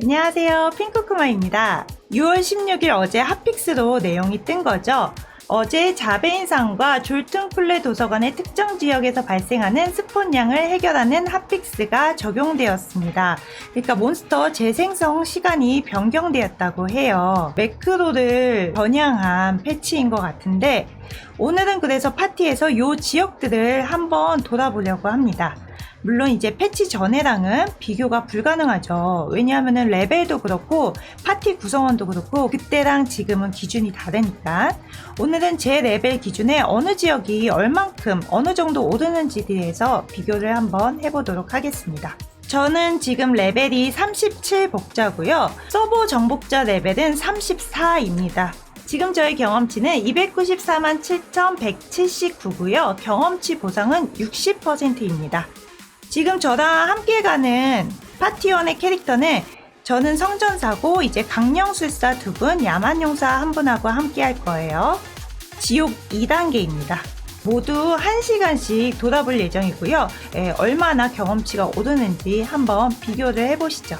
안녕하세요. 핑크크마입니다. 6월 16일 어제 핫픽스로 내용이 뜬 거죠. 어제 자베인상과 졸퉁플레 도서관의 특정 지역에서 발생하는 스폰량을 해결하는 핫픽스가 적용되었습니다. 그러니까 몬스터 재생성 시간이 변경되었다고 해요. 매크로를 겨냥한 패치인 것 같은데 오늘은 그래서 파티에서 이 지역들을 한번 돌아보려고 합니다. 물론 이제 패치 전에랑은 비교가 불가능하죠. 왜냐하면 레벨도 그렇고 파티 구성원도 그렇고 그때랑 지금은 기준이 다르니까 오늘은 제 레벨 기준에 어느 지역이 얼만큼 어느 정도 오르는지에 대해서 비교를 한번 해보도록 하겠습니다. 저는 지금 레벨이 37 복자고요. 서버 정복자 레벨은 34입니다. 지금 저희 경험치는 294만 7,179고요. 경험치 보상은 60%입니다. 지금 저랑 함께 가는 파티원의 캐릭터는 저는 성전사고 이제 강령술사 두 분, 야만용사 한 분하고 함께 할 거예요. 지옥 2단계입니다. 모두 1시간씩 돌아볼 예정이고요. 예, 얼마나 경험치가 오르는지 한번 비교를 해보시죠.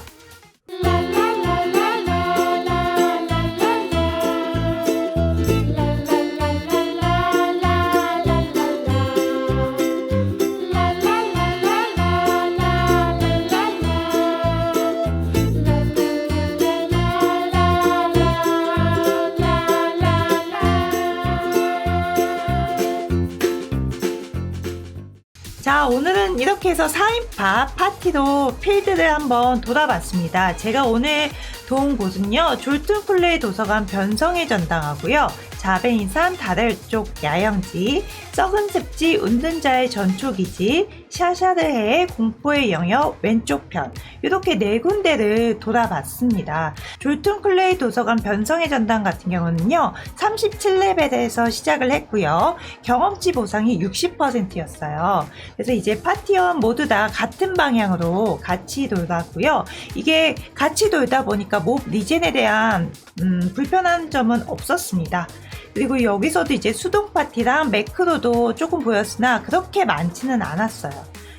자, 오늘은 이렇게 해서 4인파 파티로 필드를 한번 돌아봤습니다. 제가 오늘 도운 곳은요, 졸튼플레이 도서관 변성의 전당하고요, 자베인산 다들 쪽 야영지, 썩은 습지 운전자의 전초기지, 샤샤르해의 공포의 영역 왼쪽 편 이렇게 네 군데를 돌아봤습니다. 졸튼 클레이 도서관 변성의 전당 같은 경우는요 37레벨에서 시작을 했고요 경험치 보상이 60%였어요. 그래서 이제 파티원 모두 다 같은 방향으로 같이 돌았고요. 이게 같이 돌다 보니까 몹 리젠에 대한 음, 불편한 점은 없었습니다. 그리고 여기서도 이제 수동 파티랑 매크로도 조금 보였으나 그렇게 많지는 않았어요.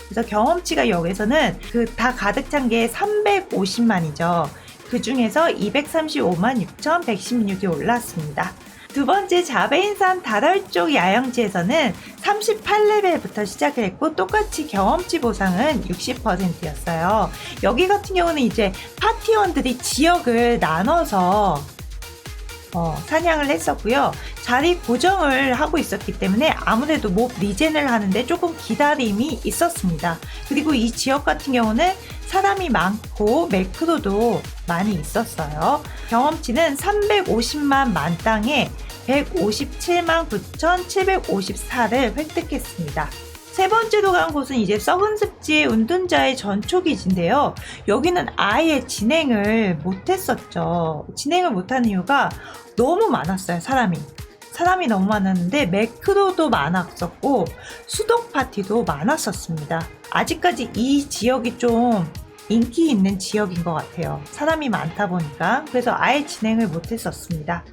그래서 경험치가 여기서는 그 다 가득 찬 게 350만이죠. 그 중에서 235만 6,116이 올랐습니다. 두 번째 자베인산 다랄 쪽 야영지에서는 38레벨부터 시작을 했고 똑같이 경험치 보상은 60%였어요. 여기 같은 경우는 이제 파티원들이 지역을 나눠서 어, 사냥을 했었고요. 자리 고정을 하고 있었기 때문에 아무래도 몹 리젠을 하는데 조금 기다림이 있었습니다. 그리고 이 지역 같은 경우는 사람이 많고 매크로도 많이 있었어요. 경험치는 350만 만땅에 157만 9,754를 획득했습니다. 세 번째로 간 곳은 이제 썩은 습지의 운둔자의 전초기지인데요. 여기는 아예 진행을 못했었죠. 진행을 못하는 이유가 너무 많았어요, 사람이. 사람이 너무 많았는데 매크로도 많았었고 수동 파티도 많았었습니다. 아직까지 이 지역이 좀 인기 있는 지역인 것 같아요. 사람이 많다 보니까 그래서 아예 진행을 못했었습니다.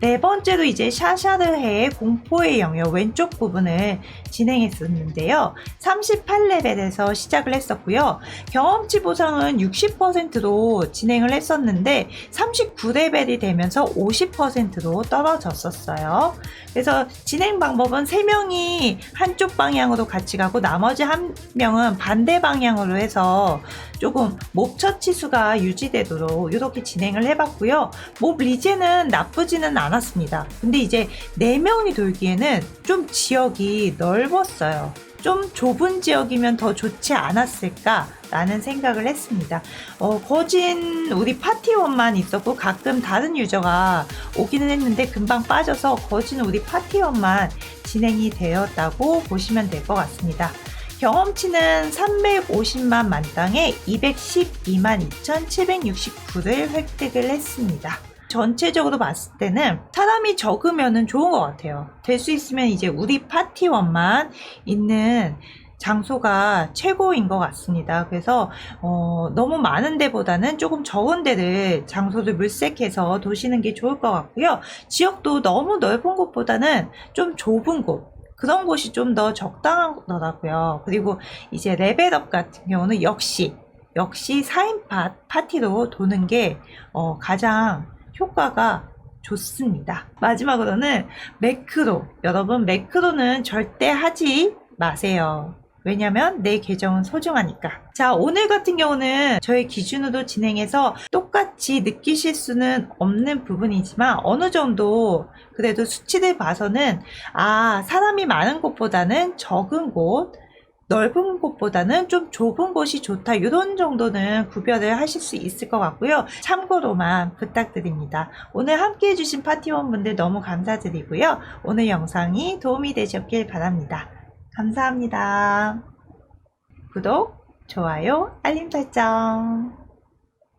네 번째로 이제 샤샤르해의 공포의 영역 왼쪽 부분을 진행했었는데요. 38레벨에서 시작을 했었고요. 경험치 보상은 60%로 진행을 했었는데 39레벨이 되면서 50%로 떨어졌었어요. 그래서 진행 방법은 3명이 한쪽 방향으로 같이 가고 나머지 한 명은 반대 방향으로 해서 조금 몹 처치 수가 유지되도록 이렇게 진행을 해봤고요. 몹 리제는 나쁘지는 않았 습니다. 근데 이제 4명이 돌기에는 좀 지역이 넓었어요. 좀 좁은 지역이면 더 좋지 않았을까라는 생각을 했습니다. 어, 거진 우리 파티원만 있었고 가끔 다른 유저가 오기는 했는데 금방 빠져서 거진 우리 파티원만 진행이 되었다고 보시면 될 것 같습니다. 경험치는 350만 만땅에 212만 2,769를 획득을 했습니다. 전체적으로 봤을 때는 사람이 적으면 좋은 것 같아요. 될 수 있으면 이제 우리 파티원만 있는 장소가 최고인 것 같습니다. 그래서 어, 너무 많은 데보다는 조금 적은 데를 장소를 물색해서 도시는 게 좋을 것 같고요. 지역도 너무 넓은 곳보다는 좀 좁은 곳 그런 곳이 좀 더 적당하더라고요. 그리고 이제 레벨업 같은 경우는 역시 역시 4인팟 파티로 도는 게 어, 가장 효과가 좋습니다. 마지막으로는 매크로. 여러분, 매크로는 절대 하지 마세요. 왜냐면 내 계정은 소중하니까. 자, 오늘 같은 경우는 저의 기준으로 진행해서 똑같이 느끼실 수는 없는 부분이지만 어느 정도 그래도 수치를 봐서는 아, 사람이 많은 곳보다는 적은 곳, 넓은 곳보다는 좀 좁은 곳이 좋다. 이런 정도는 구별을 하실 수 있을 것 같고요. 참고로만 부탁드립니다. 오늘 함께 해주신 파티원분들 너무 감사드리고요. 오늘 영상이 도움이 되셨길 바랍니다. 감사합니다. 구독, 좋아요, 알림 설정.